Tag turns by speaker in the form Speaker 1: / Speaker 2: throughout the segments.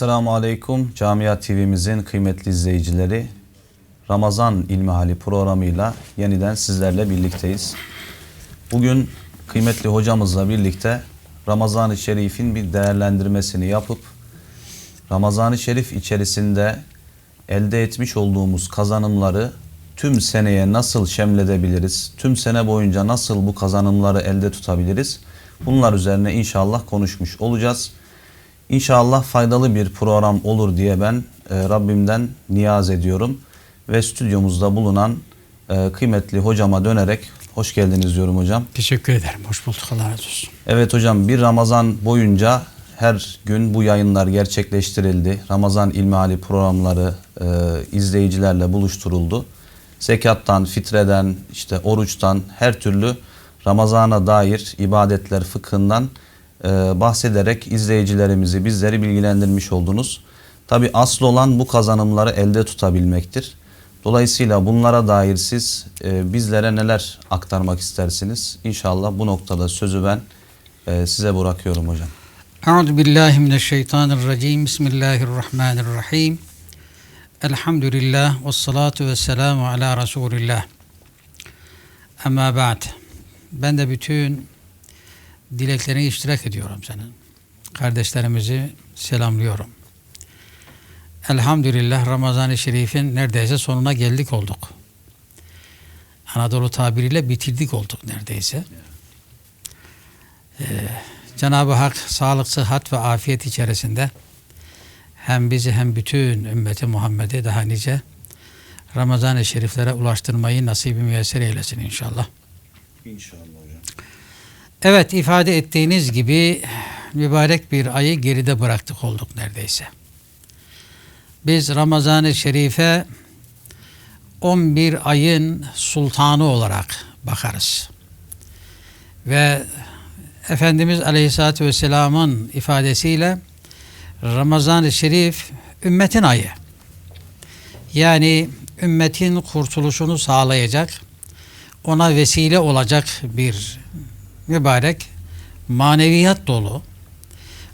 Speaker 1: Selamun Aleyküm Camia TV'mizin kıymetli izleyicileri. Ramazan İlmihali programıyla yeniden sizlerle birlikteyiz. Bugün kıymetli hocamızla birlikte Ramazan-ı Şerif'in bir değerlendirmesini yapıp Ramazan-ı Şerif içerisinde elde etmiş olduğumuz kazanımları tüm seneye nasıl şemledebiliriz? Tüm sene boyunca nasıl bu kazanımları elde tutabiliriz? Bunlar üzerine inşallah konuşmuş olacağız. İnşallah faydalı bir program olur diye ben e, Rabbimden niyaz ediyorum. Ve stüdyomuzda bulunan e, kıymetli hocama dönerek hoş geldiniz diyorum hocam.
Speaker 2: Teşekkür ederim. Hoş bulduk. Allah razı olsun.
Speaker 1: Evet hocam bir Ramazan boyunca her gün bu yayınlar gerçekleştirildi. Ramazan İlmihali programları e, izleyicilerle buluşturuldu. Zekattan, fitreden, işte oruçtan her türlü Ramazan'a dair ibadetler fıkhından bahsederek izleyicilerimizi, bizleri bilgilendirmiş oldunuz. Tabi asıl olan bu kazanımları elde tutabilmektir. Dolayısıyla bunlara dair siz e, bizlere neler aktarmak istersiniz? İnşallah bu noktada sözü ben e, size bırakıyorum hocam.
Speaker 2: Euzu billahi mineşşeytanirracim. Bismillahirrahmanirrahim. Elhamdülillah ve salatu ve selamu ala Resulillah. Ama ba'd. Ben de bütün dileklerine iştirak ediyorum senin. Kardeşlerimizi selamlıyorum. Elhamdülillah Ramazan-ı Şerif'in neredeyse sonuna geldik olduk. Anadolu tabiriyle bitirdik olduk neredeyse. Ee, Cenab-ı Hak sağlık, sıhhat ve afiyet içerisinde hem bizi hem bütün ümmeti Muhammed'i daha nice Ramazan-ı Şeriflere ulaştırmayı nasibi müyesser eylesin inşallah.
Speaker 1: İnşallah.
Speaker 2: Evet ifade ettiğiniz gibi mübarek bir ayı geride bıraktık olduk neredeyse. Biz Ramazan-ı Şerif'e 11 ayın sultanı olarak bakarız. Ve Efendimiz Aleyhisselatü Vesselam'ın ifadesiyle Ramazan-ı Şerif ümmetin ayı. Yani ümmetin kurtuluşunu sağlayacak, ona vesile olacak bir mübarek, maneviyat dolu,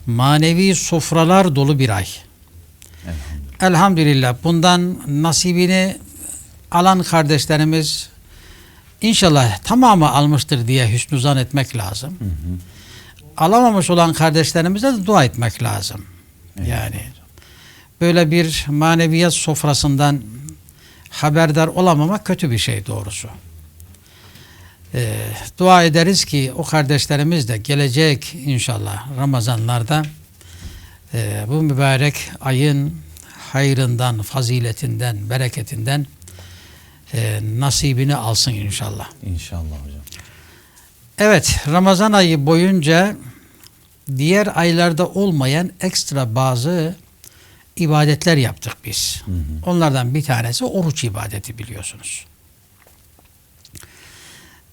Speaker 2: manevi sofralar dolu bir ay. Elhamdülillah bundan nasibini alan kardeşlerimiz inşallah tamamı almıştır diye hüsnü zan etmek lazım. Alamamış olan kardeşlerimize de dua etmek lazım. Yani böyle bir maneviyat sofrasından haberdar olamamak kötü bir şey doğrusu. Ee, dua ederiz ki o kardeşlerimiz de gelecek inşallah Ramazanlarda e, bu mübarek ayın hayrından, faziletinden, bereketinden e, nasibini alsın inşallah.
Speaker 1: İnşallah hocam.
Speaker 2: Evet, Ramazan ayı boyunca diğer aylarda olmayan ekstra bazı ibadetler yaptık biz.
Speaker 1: Hı hı.
Speaker 2: Onlardan bir tanesi oruç ibadeti biliyorsunuz.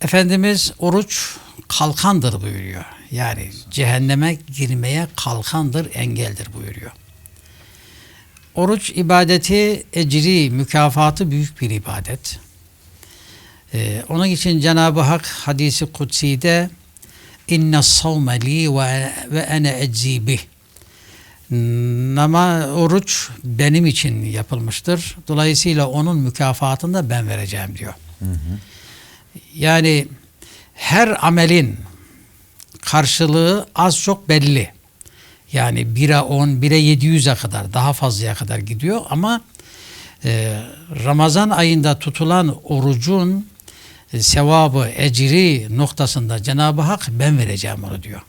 Speaker 2: Efendimiz oruç kalkandır buyuruyor. Yani cehenneme girmeye kalkandır, engeldir buyuruyor. Oruç ibadeti ecri, mükafatı büyük bir ibadet. Ee, onun için Cenab-ı Hak hadisi kutsi'de inne savme li ve, ve ene eczi bih. Nama oruç benim için yapılmıştır. Dolayısıyla onun mükafatını da ben vereceğim diyor.
Speaker 1: Hı hı.
Speaker 2: Yani her amelin karşılığı az çok belli. Yani 1'e 10, 1'e 700'e kadar daha fazlaya kadar gidiyor ama e, Ramazan ayında tutulan orucun e, sevabı, ecri noktasında Cenab-ı Hak ben vereceğim onu diyor.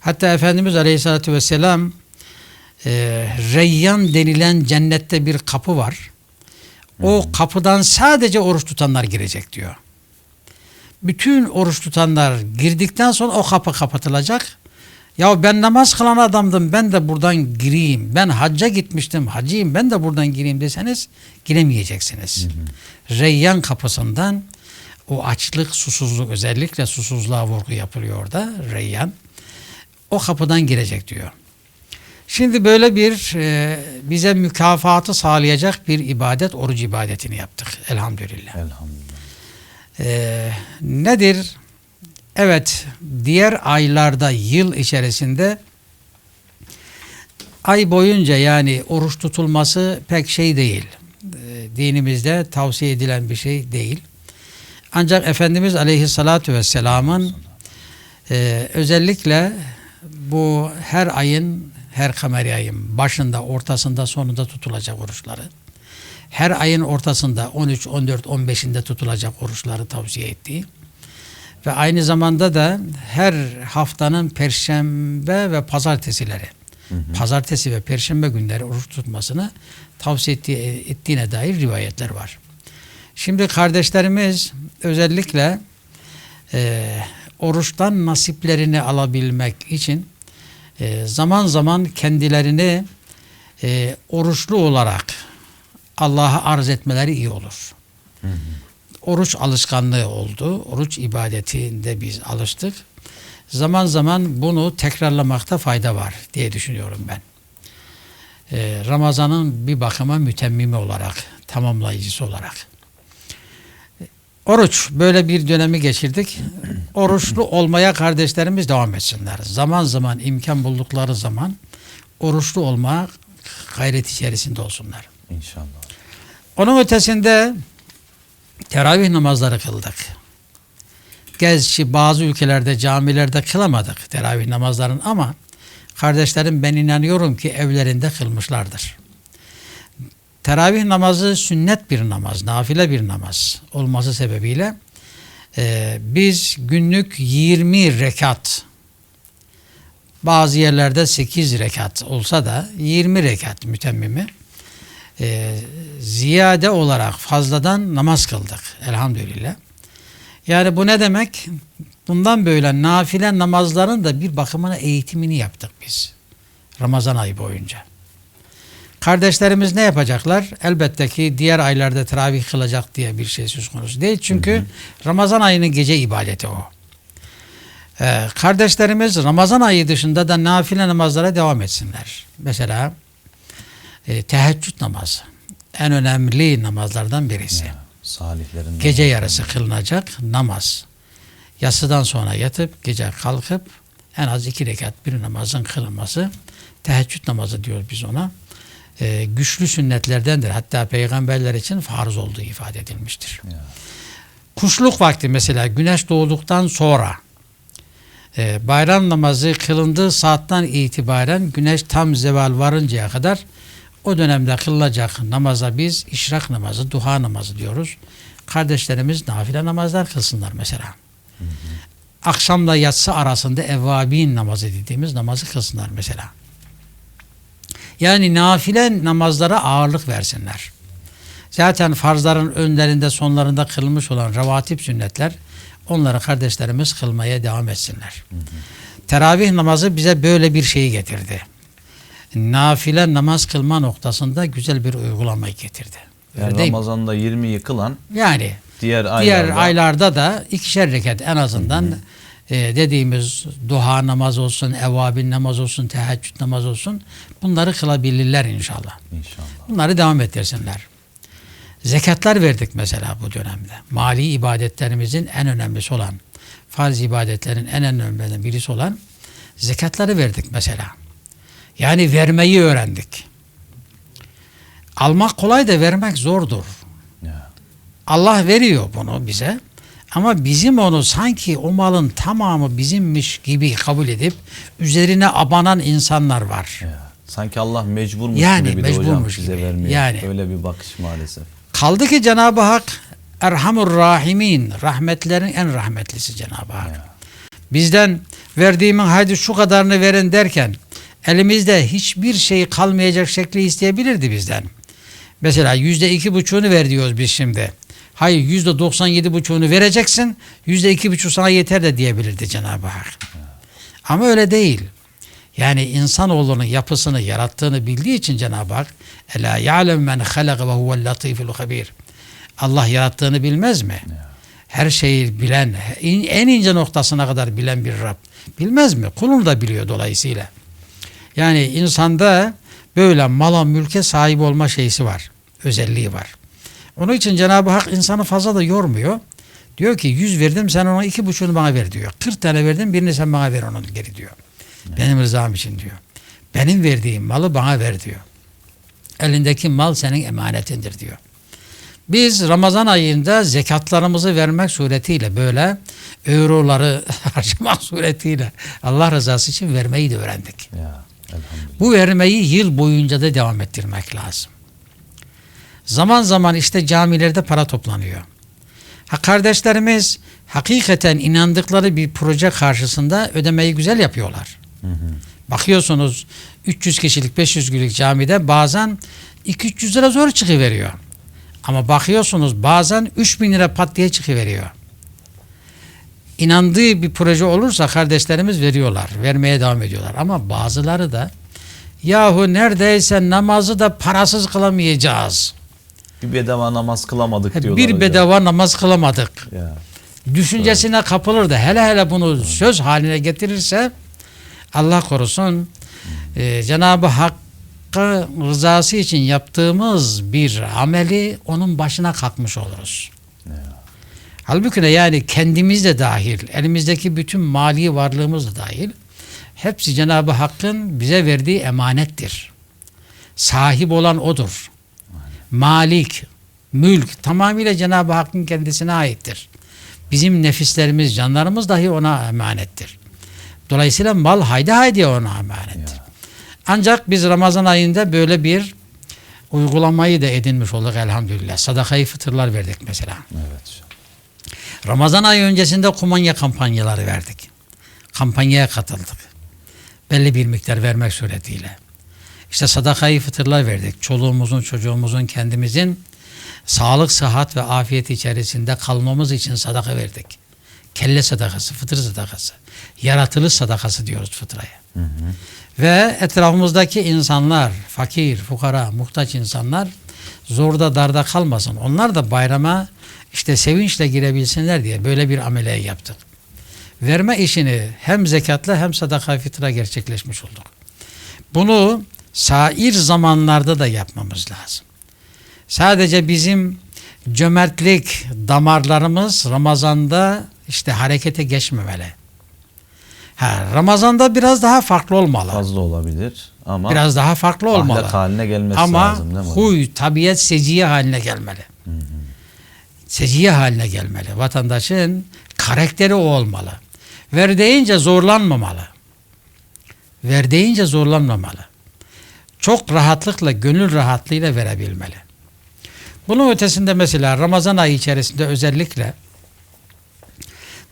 Speaker 2: Hatta Efendimiz Aleyhisselatü Vesselam e, Reyyan denilen cennette bir kapı var. O kapıdan sadece oruç tutanlar girecek diyor. Bütün oruç tutanlar girdikten sonra o kapı kapatılacak. Ya ben namaz kılan adamdım ben de buradan gireyim. Ben hacca gitmiştim hacıyım ben de buradan gireyim deseniz giremeyeceksiniz. Reyyan kapısından o açlık, susuzluk özellikle susuzluğa vurgu yapılıyor orada Reyyan. O kapıdan girecek diyor. Şimdi böyle bir e, bize mükafatı sağlayacak bir ibadet, oruç ibadetini yaptık elhamdülillah.
Speaker 1: Elhamdülillah.
Speaker 2: E, nedir? Evet, diğer aylarda yıl içerisinde ay boyunca yani oruç tutulması pek şey değil. Ee, Dinimizde tavsiye edilen bir şey değil. Ancak Efendimiz Aleyhisselatü Vesselam'ın e, özellikle bu her ayın, her kameri ayın başında, ortasında, sonunda tutulacak oruçları, her ayın ortasında 13, 14, 15'inde tutulacak oruçları tavsiye ettiği ve aynı zamanda da her haftanın perşembe ve pazartesileri, pazartesi ve perşembe günleri oruç tutmasını tavsiye ettiği, ettiğine dair rivayetler var. Şimdi kardeşlerimiz özellikle e, oruçtan nasiplerini alabilmek için e, zaman zaman kendilerini e, oruçlu olarak Allah'a arz etmeleri iyi olur. Oruç alışkanlığı oldu. Oruç ibadetinde biz alıştık. Zaman zaman bunu tekrarlamakta fayda var diye düşünüyorum ben. E, Ramazan'ın bir bakıma mütemmimi olarak, tamamlayıcısı olarak. Oruç böyle bir dönemi geçirdik. Oruçlu olmaya kardeşlerimiz devam etsinler. Zaman zaman imkan buldukları zaman oruçlu olma gayret içerisinde olsunlar.
Speaker 1: İnşallah.
Speaker 2: Onun ötesinde teravih namazları kıldık. Gerçi bazı ülkelerde camilerde kılamadık teravih namazlarını ama kardeşlerim ben inanıyorum ki evlerinde kılmışlardır. Teravih namazı sünnet bir namaz, nafile bir namaz olması sebebiyle e, biz günlük 20 rekat bazı yerlerde 8 rekat olsa da 20 rekat mütemmimi e, ziyade olarak fazladan namaz kıldık elhamdülillah. Yani bu ne demek? Bundan böyle nafile namazların da bir bakımına eğitimini yaptık biz. Ramazan ayı boyunca. Kardeşlerimiz ne yapacaklar? Elbette ki diğer aylarda teravih kılacak diye bir şey söz konusu değil. Çünkü Ramazan ayının gece ibadeti o. Ee, kardeşlerimiz Ramazan ayı dışında da nafile namazlara devam etsinler. Mesela e, teheccüd namazı en önemli namazlardan birisi.
Speaker 1: Salihlerin
Speaker 2: Gece yarısı kılınacak namaz. Yatsıdan sonra yatıp gece kalkıp en az iki rekat bir namazın kılınması teheccüd namazı diyoruz biz ona. Ee, güçlü sünnetlerdendir. Hatta peygamberler için farz olduğu ifade edilmiştir.
Speaker 1: Ya.
Speaker 2: Kuşluk vakti mesela güneş doğduktan sonra e, bayram namazı kılındığı saatten itibaren güneş tam zeval varıncaya kadar o dönemde kılınacak namaza biz işrak namazı, duha namazı diyoruz. Kardeşlerimiz nafile namazlar kılsınlar mesela. Akşamla yatsı arasında evvabin namazı dediğimiz namazı kılsınlar mesela. Yani nafile namazlara ağırlık versinler. Zaten farzların önlerinde sonlarında kılmış olan revatip sünnetler onları kardeşlerimiz kılmaya devam etsinler. Teravih namazı bize böyle bir şeyi getirdi. Nafile namaz kılma noktasında güzel bir uygulamayı getirdi.
Speaker 1: Yani? Ramazan'da 20 yıkılan
Speaker 2: Yani
Speaker 1: diğer aylarda
Speaker 2: diğer aylarda da ikişer rekat en azından e, dediğimiz duha namaz olsun, evvabin namaz olsun, teheccüd namaz olsun bunları kılabilirler inşallah.
Speaker 1: inşallah.
Speaker 2: Bunları devam ettirsinler. Zekatlar verdik mesela bu dönemde. Mali ibadetlerimizin en önemlisi olan, farz ibadetlerin en önemlilerinden birisi olan zekatları verdik mesela. Yani vermeyi öğrendik. Almak kolay da vermek zordur. Allah veriyor bunu bize. Ama bizim onu sanki o malın tamamı bizimmiş gibi kabul edip üzerine abanan insanlar var.
Speaker 1: Ya. Sanki Allah mecburmuş
Speaker 2: Yani
Speaker 1: gibi hocam
Speaker 2: mecburmuş
Speaker 1: bize
Speaker 2: gibi.
Speaker 1: vermiyor.
Speaker 2: Yani.
Speaker 1: Öyle bir bakış maalesef.
Speaker 2: Kaldı ki Cenab-ı Hak Erhamur Rahimin, rahmetlerin en rahmetlisi Cenab-ı Hak.
Speaker 1: Ya.
Speaker 2: Bizden verdiğimin haydi şu kadarını verin derken elimizde hiçbir şey kalmayacak şekli isteyebilirdi bizden. Mesela yüzde iki buçuğunu ver diyoruz biz şimdi. Hayır yüzde doksan yedi buçuğunu vereceksin. Yüzde iki buçuk sana yeter de diyebilirdi Cenab-ı Hak. Ama öyle değil. Yani insanoğlunun yapısını yarattığını bildiği için Cenab-ı Hak Ela ya'lem men halaka ve huvel latiful habir. Allah yarattığını bilmez mi? Her şeyi bilen, en ince noktasına kadar bilen bir Rab. Bilmez mi? Kulunu da biliyor dolayısıyla. Yani insanda böyle mala mülke sahip olma şeysi var. Özelliği var. Onun için Cenab-ı Hak insanı fazla da yormuyor. Diyor ki yüz verdim sen ona iki buçuğunu bana ver diyor. 40 tane verdim birini sen bana ver onun geri diyor. Benim rızam için diyor. Benim verdiğim malı bana ver diyor. Elindeki mal senin emanetindir diyor. Biz Ramazan ayında zekatlarımızı vermek suretiyle böyle euroları harcamak suretiyle Allah rızası için vermeyi de öğrendik.
Speaker 1: Ya.
Speaker 2: Bu vermeyi yıl boyunca da devam ettirmek lazım. Zaman zaman işte camilerde para toplanıyor. Ha kardeşlerimiz hakikaten inandıkları bir proje karşısında ödemeyi güzel yapıyorlar.
Speaker 1: Hı hı.
Speaker 2: Bakıyorsunuz 300 kişilik 500 kişilik camide bazen 200 lira zor çıkıveriyor. Ama bakıyorsunuz bazen 3000 lira pat diye çıkıveriyor. İnandığı bir proje olursa kardeşlerimiz veriyorlar. Vermeye devam ediyorlar. Ama bazıları da yahu neredeyse namazı da parasız kılamayacağız.
Speaker 1: Bir bedava namaz kılamadık diyorlar
Speaker 2: Bir
Speaker 1: hocam.
Speaker 2: bedava namaz kılamadık.
Speaker 1: Ya.
Speaker 2: Düşüncesine kapılır da hele hele bunu söz haline getirirse Allah korusun e, Cenab-ı Hakk'a rızası için yaptığımız bir ameli onun başına kalkmış oluruz. Halbuki de yani kendimiz de dahil, elimizdeki bütün mali varlığımız da dahil, hepsi Cenab-ı Hakk'ın bize verdiği emanettir. Sahip olan O'dur. Malik, mülk tamamıyla Cenab-ı Hakk'ın kendisine aittir. Bizim nefislerimiz, canlarımız dahi ona emanettir. Dolayısıyla mal haydi haydi ona emanettir. Ancak biz Ramazan ayında böyle bir uygulamayı da edinmiş olduk elhamdülillah. Sadakayı fıtırlar verdik mesela.
Speaker 1: Evet.
Speaker 2: Ramazan ayı öncesinde kumanya kampanyaları verdik. Kampanyaya katıldık. Belli bir miktar vermek suretiyle. İşte sadakayı fıtırlar verdik. Çoluğumuzun, çocuğumuzun, kendimizin sağlık, sıhhat ve afiyet içerisinde kalmamız için sadaka verdik. Kelle sadakası, fıtır sadakası. Yaratılış sadakası diyoruz fıtraya.
Speaker 1: Hı hı.
Speaker 2: Ve etrafımızdaki insanlar, fakir, fukara, muhtaç insanlar zorda darda kalmasın. Onlar da bayrama işte sevinçle girebilsinler diye böyle bir ameleyi yaptık. Verme işini hem zekatla hem sadaka fitra gerçekleşmiş olduk. Bunu sair zamanlarda da yapmamız lazım. Sadece bizim cömertlik damarlarımız Ramazan'da işte harekete geçmemeli. Ha, Ramazan'da biraz daha farklı olmalı.
Speaker 1: Fazla olabilir ama
Speaker 2: Biraz daha farklı olmalı.
Speaker 1: ahlak haline gelmesi
Speaker 2: Ama
Speaker 1: lazım değil mi? hocam?
Speaker 2: huy, tabiat seciye haline gelmeli. Seciye haline gelmeli. Vatandaşın karakteri o olmalı. Ver deyince zorlanmamalı. Ver deyince zorlanmamalı. Çok rahatlıkla, gönül rahatlığıyla verebilmeli. Bunun ötesinde mesela Ramazan ayı içerisinde özellikle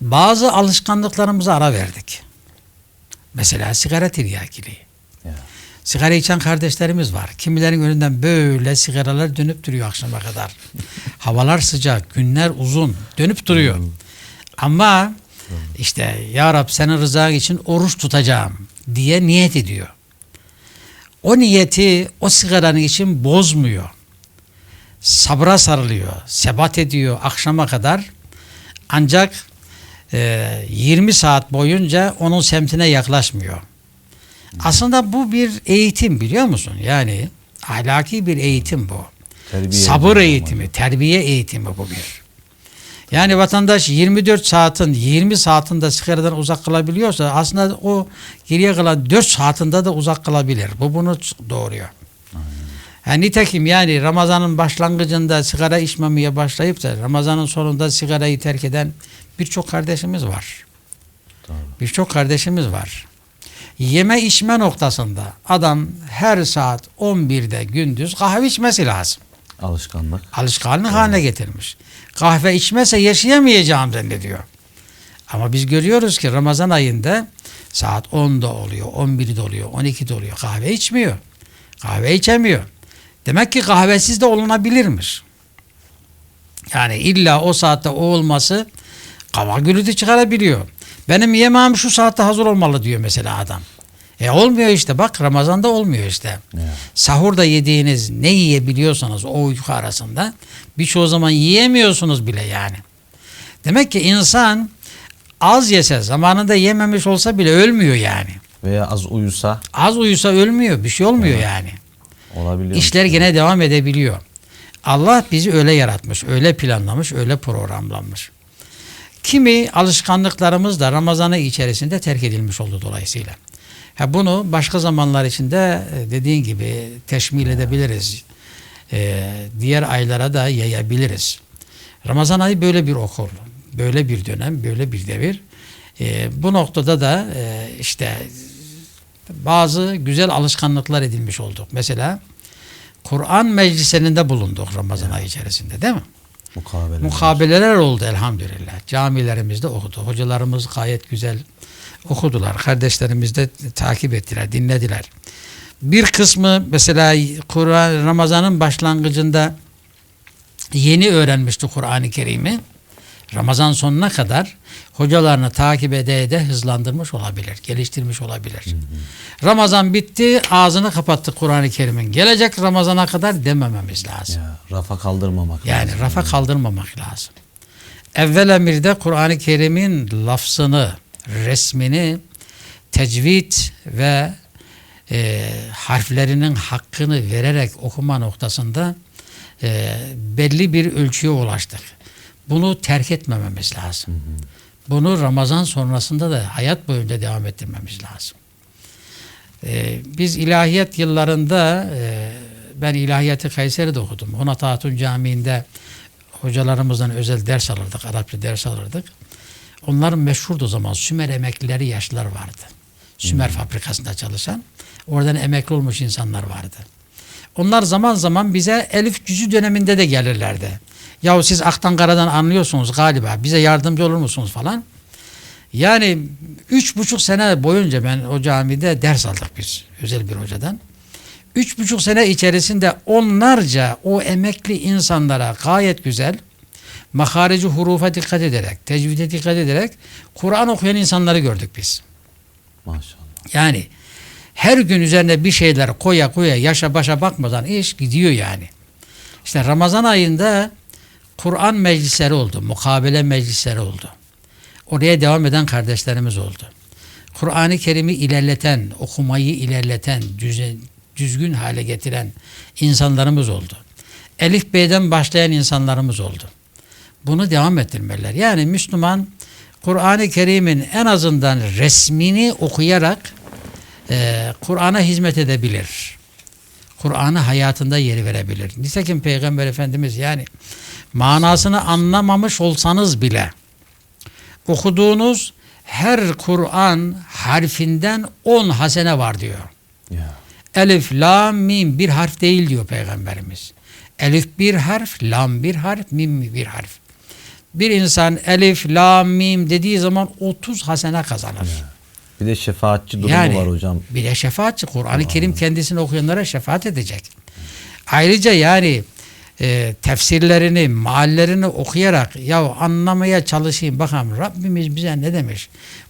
Speaker 2: bazı alışkanlıklarımıza ara verdik. Mesela sigara tiryakiliği.
Speaker 1: Ya.
Speaker 2: Sigara içen kardeşlerimiz var. Kimilerin önünden böyle sigaralar dönüp duruyor akşama kadar. Havalar sıcak, günler uzun. Dönüp duruyor. Ama işte Ya Rab senin rızan için oruç tutacağım diye niyet ediyor. O niyeti o sigaranın için bozmuyor. Sabra sarılıyor, sebat ediyor akşama kadar. Ancak e, 20 saat boyunca onun semtine yaklaşmıyor. Aslında bu bir eğitim biliyor musun? Yani ahlaki bir eğitim bu.
Speaker 1: Terbiye
Speaker 2: Sabır eğitimi, terbiye eğitimi bu bir. Yani vatandaş 24 saatin 20 saatinde sigaradan uzak kalabiliyorsa aslında o geriye kalan 4 saatinde de uzak kalabilir. Bu bunu doğuruyor. Yani nitekim yani Ramazan'ın başlangıcında sigara içmemeye başlayıp da Ramazan'ın sonunda sigarayı terk eden birçok kardeşimiz var. Birçok kardeşimiz var. Yeme içme noktasında adam her saat 11'de gündüz kahve içmesi lazım.
Speaker 1: Alışkanlık.
Speaker 2: Alışkanlık haline getirmiş. Kahve içmese yaşayamayacağım zannediyor. Ama biz görüyoruz ki Ramazan ayında saat 10'da oluyor, 11'de oluyor, 12'de oluyor. Kahve içmiyor. Kahve içemiyor. Demek ki kahvesiz de olunabilirmiş. Yani illa o saatte o olması kava gürültü çıkarabiliyor. Benim yemeğim şu saatte hazır olmalı diyor mesela adam. E olmuyor işte bak Ramazan'da olmuyor işte.
Speaker 1: Ya.
Speaker 2: Sahurda yediğiniz ne yiyebiliyorsanız o uyku arasında birçoğu zaman yiyemiyorsunuz bile yani. Demek ki insan az yese zamanında yememiş olsa bile ölmüyor yani.
Speaker 1: Veya az uyusa
Speaker 2: Az uyusa ölmüyor bir şey olmuyor yani.
Speaker 1: olabiliyor.
Speaker 2: İşler gene devam edebiliyor. Allah bizi öyle yaratmış, öyle planlamış, öyle programlanmış. Kimi alışkanlıklarımız da Ramazanı içerisinde terk edilmiş oldu dolayısıyla. Ha bunu başka zamanlar içinde e, dediğin gibi teşmil edebiliriz. Ee, diğer aylara da yayabiliriz. Ramazan ayı böyle bir okul, böyle bir dönem, böyle bir devir. Ee, bu noktada da e, işte bazı güzel alışkanlıklar edinmiş olduk. Mesela Kur'an meclislerinde bulunduk Ramazan ayı içerisinde değil mi?
Speaker 1: Mukabele.
Speaker 2: Mukabeleler oldu elhamdülillah. Camilerimizde okudu. Hocalarımız gayet güzel okudular. Kardeşlerimiz de takip ettiler, dinlediler. Bir kısmı mesela Kur'an Ramazan'ın başlangıcında yeni öğrenmişti Kur'an-ı Kerim'i. Ramazan sonuna kadar hocalarını takip ede ede hızlandırmış olabilir, geliştirmiş olabilir. Ramazan bitti, ağzını kapattı Kur'an-ı Kerim'in. Gelecek Ramazan'a kadar demememiz lazım.
Speaker 1: Ya, rafa kaldırmamak
Speaker 2: Yani
Speaker 1: lazım.
Speaker 2: rafa kaldırmamak lazım. Evvel emirde Kur'an-ı Kerim'in lafzını, resmini, tecvid ve e, harflerinin hakkını vererek okuma noktasında e, belli bir ölçüye ulaştık. Bunu terk etmememiz lazım. Bunu Ramazan sonrasında da hayat boyunca devam ettirmemiz lazım. E, biz ilahiyat yıllarında e, ben ilahiyatı Kayseri'de okudum. Onat Hatun Camii'nde hocalarımızdan özel ders alırdık, Arapça ders alırdık. Onların meşhurdu o zaman Sümer emeklileri yaşlılar vardı. Sümer fabrikasında çalışan. Oradan emekli olmuş insanlar vardı. Onlar zaman zaman bize Elif cüzü döneminde de gelirlerdi. Yahu siz aktan karadan anlıyorsunuz galiba. Bize yardımcı olur musunuz falan. Yani üç buçuk sene boyunca ben o camide ders aldık biz özel bir hocadan. Üç buçuk sene içerisinde onlarca o emekli insanlara gayet güzel maharici hurufa dikkat ederek, tecvide dikkat ederek Kur'an okuyan insanları gördük biz.
Speaker 1: Maşallah.
Speaker 2: Yani her gün üzerine bir şeyler koya koya yaşa başa bakmadan iş gidiyor yani. İşte Ramazan ayında Kur'an meclisleri oldu, mukabele meclisleri oldu. Oraya devam eden kardeşlerimiz oldu. Kur'an-ı Kerim'i ilerleten, okumayı ilerleten, düzen, düzgün hale getiren insanlarımız oldu. Elif Bey'den başlayan insanlarımız oldu. Bunu devam ettirmeliler. Yani Müslüman Kur'an-ı Kerim'in en azından resmini okuyarak e, Kur'an'a hizmet edebilir. Kur'an'ı hayatında yeri verebilir. Nitekim Peygamber Efendimiz yani manasını anlamamış olsanız bile okuduğunuz her Kur'an harfinden 10 hasene var diyor.
Speaker 1: Ya.
Speaker 2: Elif, lam, mim bir harf değil diyor Peygamberimiz. Elif bir harf, lam bir harf, mim bir harf. Bir insan elif, lam, mim dediği zaman 30 hasene kazanır.
Speaker 1: Bir de şefaatçi durumu
Speaker 2: Yani
Speaker 1: var hocam.
Speaker 2: bir de şefaatçi. Kur'an-ı Kerim kendisini okuyanlara şefaat edecek. Ayrıca yani e, tefsirlerini, meallerini okuyarak ya anlamaya çalışayım bakalım Rabbimiz bize ne demiş?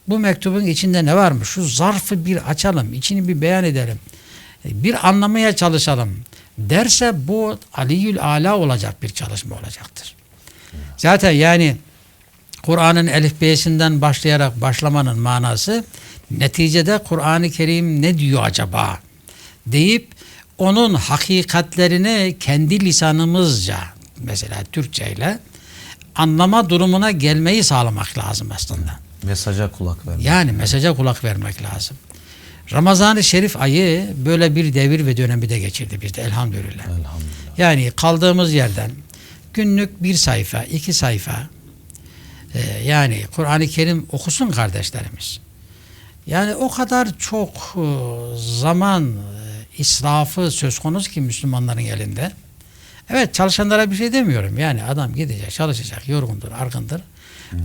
Speaker 2: Bu mektubun içinde ne varmış? Şu zarfı bir açalım, içini bir beyan edelim. E, Bir anlamaya çalışalım derse bu Aliyül Ala olacak bir çalışma olacaktır. Zaten yani Kur'an'ın elifbeyesinden başlayarak başlamanın manası neticede Kur'an-ı Kerim ne diyor acaba deyip onun hakikatlerini kendi lisanımızca mesela Türkçe ile anlama durumuna gelmeyi sağlamak lazım aslında.
Speaker 1: Mesaja kulak vermek.
Speaker 2: Yani mesaja kulak vermek lazım. Ramazan-ı Şerif ayı böyle bir devir ve dönemi de geçirdi bizde elhamdülillah.
Speaker 1: Elhamdülillah.
Speaker 2: Yani kaldığımız yerden günlük bir sayfa, iki sayfa e, yani Kur'an-ı Kerim okusun kardeşlerimiz. Yani o kadar çok e, zaman e, israfı söz konusu ki Müslümanların elinde. Evet çalışanlara bir şey demiyorum. Yani adam gidecek, çalışacak, yorgundur, argındır.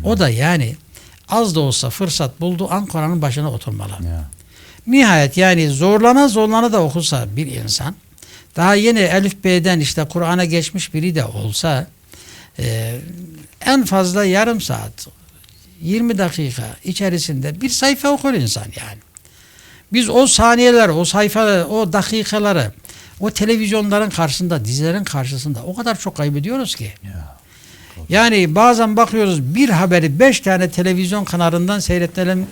Speaker 2: O da yani az da olsa fırsat bulduğu an Kur'an'ın başına oturmalı.
Speaker 1: Ya.
Speaker 2: Nihayet yani zorlana zorlana da okusa bir insan daha yeni Elif B'den işte Kur'an'a geçmiş biri de olsa e, en fazla yarım saat 20 dakika içerisinde bir sayfa okur insan yani. Biz o saniyeler, o sayfa, o dakikaları o televizyonların karşısında, dizilerin karşısında o kadar çok kaybediyoruz ki.
Speaker 1: Ya.
Speaker 2: Yani bazen bakıyoruz bir haberi beş tane televizyon kanalından seyretmenin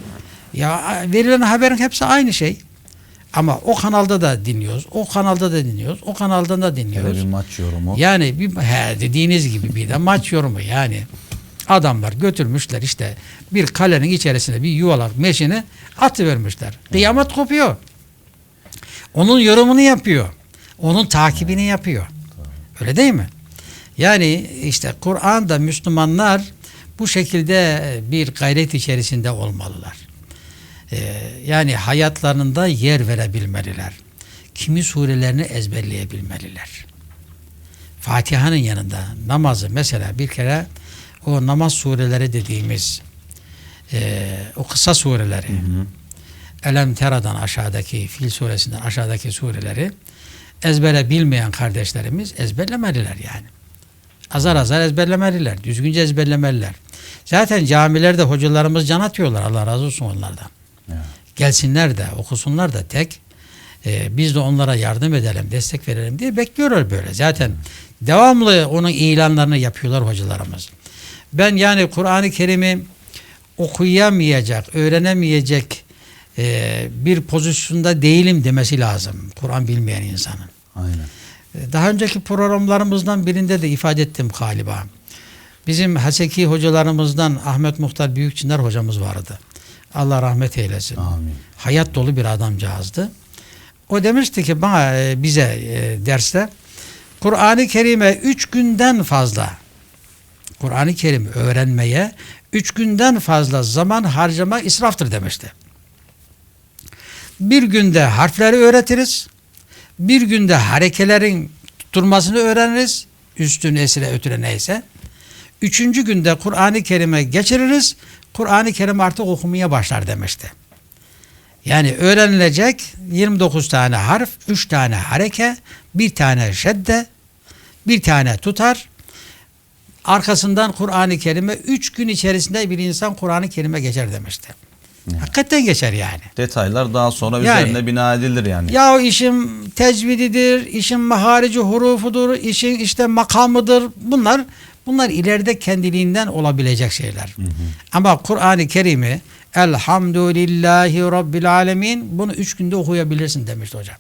Speaker 2: ya verilen haberin hepsi aynı şey. Ama o kanalda da dinliyoruz, o kanalda da dinliyoruz, o kanaldan da
Speaker 1: Hele
Speaker 2: dinliyoruz.
Speaker 1: bir maç yorumu.
Speaker 2: Yani bir he, dediğiniz gibi bir de maç yorumu yani. Adamlar götürmüşler işte bir kalenin içerisine bir yuvalak meşini atıvermişler. Kıyamet kopuyor. Onun yorumunu yapıyor. Onun takibini yapıyor. Öyle değil mi? Yani işte Kur'an'da Müslümanlar bu şekilde bir gayret içerisinde olmalılar. Ee, yani hayatlarında yer verebilmeliler. Kimi surelerini ezberleyebilmeliler. Fatiha'nın yanında namazı mesela bir kere o namaz sureleri dediğimiz e, o kısa sureleri Elem Tera'dan aşağıdaki Fil suresinden aşağıdaki sureleri ezbere bilmeyen kardeşlerimiz ezberlemeliler yani. Azar azar ezberlemeliler. Düzgünce ezberlemeliler. Zaten camilerde hocalarımız can atıyorlar. Allah razı olsun onlardan.
Speaker 1: Evet.
Speaker 2: Gelsinler de okusunlar da tek e, biz de onlara yardım edelim, destek verelim diye bekliyorlar böyle. Zaten devamlı onun ilanlarını yapıyorlar hocalarımız. Ben yani Kur'an-ı Kerim'i okuyamayacak, öğrenemeyecek e, bir pozisyonda değilim demesi lazım. Kur'an bilmeyen insanın.
Speaker 1: Aynen.
Speaker 2: Daha önceki programlarımızdan birinde de ifade ettim galiba. Bizim Haseki hocalarımızdan Ahmet Muhtar Büyükçinar hocamız vardı. Allah rahmet eylesin.
Speaker 1: Amin.
Speaker 2: Hayat dolu bir adamcağızdı. O demişti ki bana e, bize e, derste Kur'an-ı Kerim'e üç günden fazla Kur'an-ı Kerim öğrenmeye üç günden fazla zaman harcama israftır demişti. Bir günde harfleri öğretiriz. Bir günde harekelerin tutturmasını öğreniriz. Üstün esire ötüre neyse. Üçüncü günde Kur'an-ı Kerim'e geçiririz. Kur'an-ı Kerim artık okumaya başlar demişti. Yani öğrenilecek 29 tane harf, 3 tane hareke, bir tane şedde, bir tane tutar. Arkasından Kur'an-ı Kerim'e 3 gün içerisinde bir insan Kur'an-ı Kerim'e geçer demişti. Hakikaten geçer yani.
Speaker 1: Detaylar daha sonra
Speaker 2: Yani-
Speaker 1: üzerine bina edilir yani.
Speaker 2: Ya işin tecvididir, işin maharici hurufudur, işin işte makamıdır. Bunlar bunlar ileride kendiliğinden olabilecek şeyler. Ama Kur'an-ı Kerim'i Elhamdülillahi Rabbil Alemin bunu üç günde okuyabilirsin demişti hocam.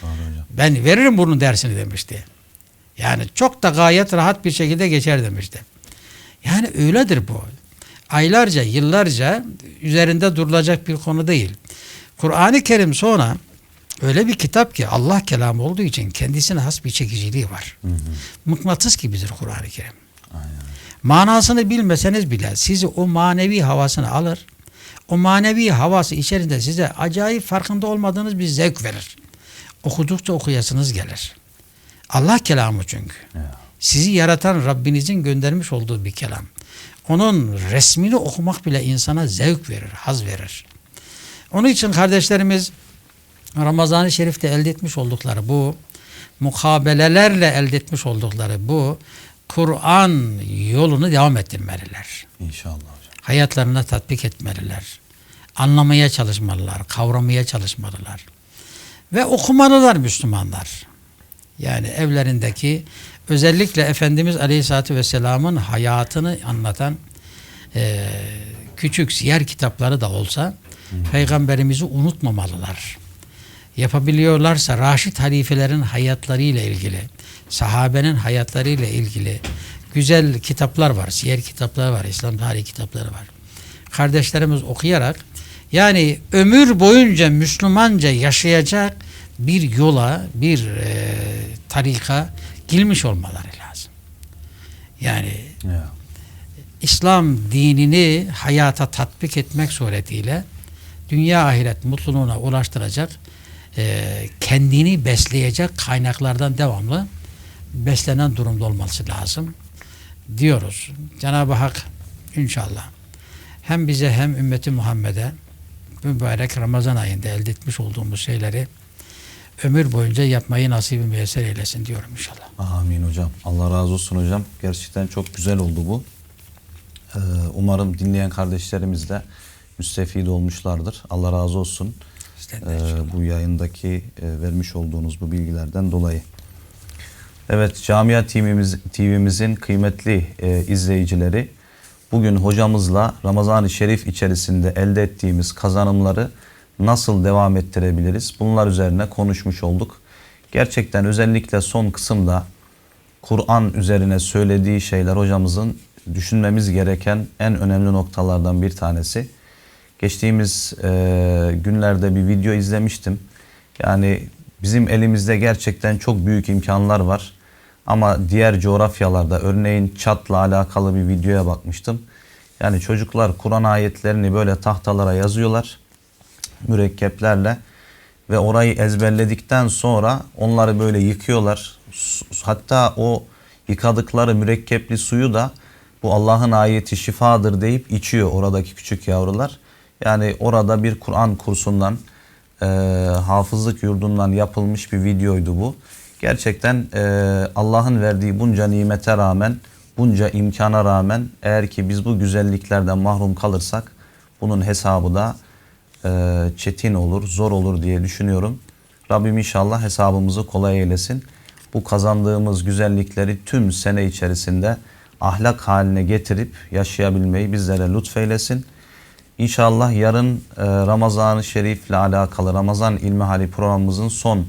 Speaker 1: Hocam.
Speaker 2: Ben veririm bunun dersini demişti. Yani çok da gayet rahat bir şekilde geçer demişti. Yani öyledir bu. Aylarca, yıllarca üzerinde durulacak bir konu değil. Kur'an-ı Kerim sonra öyle bir kitap ki Allah kelamı olduğu için kendisine has bir çekiciliği var. Mıknatıs gibidir Kur'an-ı Kerim. Manasını bilmeseniz bile sizi o manevi havasını alır. O manevi havası içerisinde size acayip farkında olmadığınız bir zevk verir. Okudukça okuyasınız gelir. Allah kelamı çünkü.
Speaker 1: Ya.
Speaker 2: Sizi yaratan Rabbinizin göndermiş olduğu bir kelam. Onun resmini okumak bile insana zevk verir, haz verir. Onun için kardeşlerimiz Ramazan-ı Şerif'te elde etmiş oldukları bu mukabelelerle elde etmiş oldukları bu Kur'an yolunu devam ettirmeliler.
Speaker 1: İnşallah hocam.
Speaker 2: Hayatlarına tatbik etmeliler. Anlamaya çalışmalılar, kavramaya çalışmalılar. Ve okumalılar Müslümanlar. Yani evlerindeki özellikle Efendimiz Aleyhisselatü Vesselam'ın hayatını anlatan eee, küçük siyer kitapları da olsa Peygamberimizi unutmamalılar. Yapabiliyorlarsa Raşid halifelerin hayatlarıyla ilgili, sahabenin hayatlarıyla ilgili güzel kitaplar var, siyer kitapları var, İslam tarihi kitapları var. Kardeşlerimiz okuyarak yani ömür boyunca Müslümanca yaşayacak bir yola, bir e, tarika girmiş olmaları lazım. Yani
Speaker 1: Ya.
Speaker 2: İslam dinini hayata tatbik etmek suretiyle dünya ahiret mutluluğuna ulaştıracak, e, kendini besleyecek kaynaklardan devamlı beslenen durumda olması lazım diyoruz. Cenab-ı Hak inşallah hem bize hem ümmeti Muhammed'e mübarek Ramazan ayında elde etmiş olduğumuz şeyleri ömür boyunca yapmayı nasip müyesser eylesin diyorum inşallah.
Speaker 1: Amin hocam. Allah razı olsun hocam. Gerçekten çok güzel oldu bu. Ee, umarım dinleyen kardeşlerimiz de müstefid olmuşlardır. Allah razı olsun.
Speaker 2: İnşallah.
Speaker 1: bu yayındaki e, vermiş olduğunuz bu bilgilerden dolayı. Evet, Camia TV'miz, TV'mizin kıymetli e, izleyicileri, bugün hocamızla Ramazan-ı Şerif içerisinde elde ettiğimiz kazanımları nasıl devam ettirebiliriz? Bunlar üzerine konuşmuş olduk. Gerçekten özellikle son kısımda Kur'an üzerine söylediği şeyler hocamızın düşünmemiz gereken en önemli noktalardan bir tanesi. Geçtiğimiz e, günlerde bir video izlemiştim. Yani bizim elimizde gerçekten çok büyük imkanlar var. Ama diğer coğrafyalarda örneğin Çat'la alakalı bir videoya bakmıştım. Yani çocuklar Kur'an ayetlerini böyle tahtalara yazıyorlar mürekkeplerle ve orayı ezberledikten sonra onları böyle yıkıyorlar. Hatta o yıkadıkları mürekkepli suyu da bu Allah'ın ayeti şifadır deyip içiyor oradaki küçük yavrular. Yani orada bir Kur'an kursundan, e, hafızlık yurdundan yapılmış bir videoydu bu. Gerçekten e, Allah'ın verdiği bunca nimete rağmen, bunca imkana rağmen eğer ki biz bu güzelliklerden mahrum kalırsak bunun hesabı da e, çetin olur, zor olur diye düşünüyorum. Rabbim inşallah hesabımızı kolay eylesin. Bu kazandığımız güzellikleri tüm sene içerisinde ahlak haline getirip yaşayabilmeyi bizlere lütfeylesin. İnşallah yarın e, Ramazan-ı Şerif'le alakalı Ramazan İlmihali programımızın son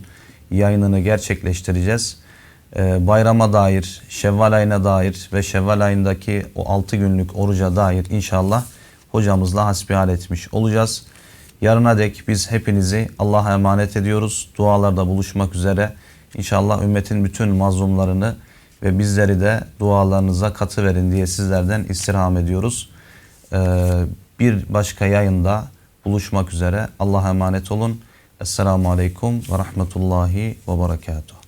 Speaker 1: yayınını gerçekleştireceğiz. E, bayrama dair, Şevval ayına dair ve Şevval ayındaki o 6 günlük oruca dair inşallah hocamızla hasbihal etmiş olacağız. Yarına dek biz hepinizi Allah'a emanet ediyoruz. Dualarda buluşmak üzere. İnşallah ümmetin bütün mazlumlarını ve bizleri de dualarınıza katıverin diye sizlerden istirham ediyoruz. Ee, bir başka yayında buluşmak üzere. Allah'a emanet olun. Esselamu Aleyküm ve Rahmetullahi ve Berekatuhu.